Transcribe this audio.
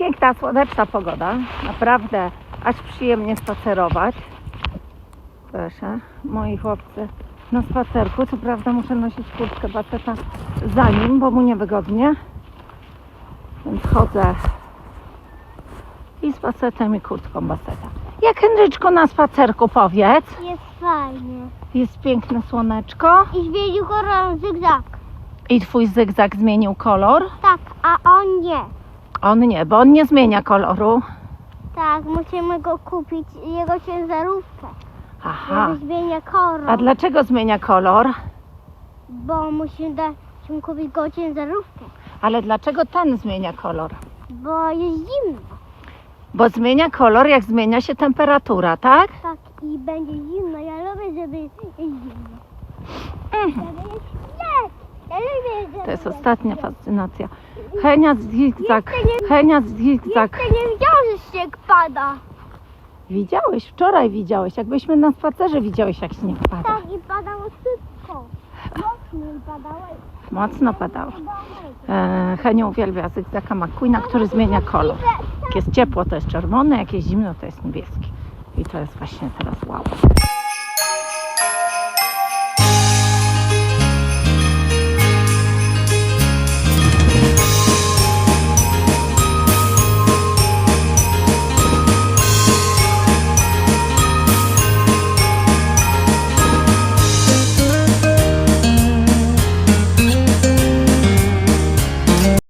Piękna, słoneczna pogoda. Naprawdę aż przyjemnie spacerować. Proszę, moi chłopcy na spacerku. Co prawda muszę nosić kurtkę baseta za nim, bo mu niewygodnie. Więc chodzę i z basetem i kurtką baseta. Jak Henryczko na spacerku powiedz? Jest fajnie. Jest piękne słoneczko I zmienił kolor zygzak. i twój zygzak zmienił kolor. Tak, a on nie. On nie, bo on nie zmienia koloru. Tak, musimy go kupić, jego ciężarówkę. Aha. Żeby zmienia kolor. A dlaczego zmienia kolor? Bo musimy dać musimy kupić go ciężarówkę. Ale dlaczego ten zmienia kolor? Bo jest zimno. Bo zmienia kolor, jak zmienia się temperatura, tak? Tak, i będzie zimno. Ja lubię, żeby jest zimno. Mhm. Żeby jest śnieg. Ja lubię, żeby To jest ostatnia fascynacja. Henia zigzag, Henia zigzag. Jeszcze nie widziałam, że śnieg pada. Widziałeś, wczoraj widziałeś, jakbyśmy na spacerze widziałeś, jak śnieg pada. Tak, i padało szybko. Mocniej padało. Mocno padało. E, Henia uwielbia zygzaka McQueena, który zmienia kolor. Jak jest ciepło, to jest czerwony, jak jest zimno, to jest niebieski. I to jest właśnie teraz wow.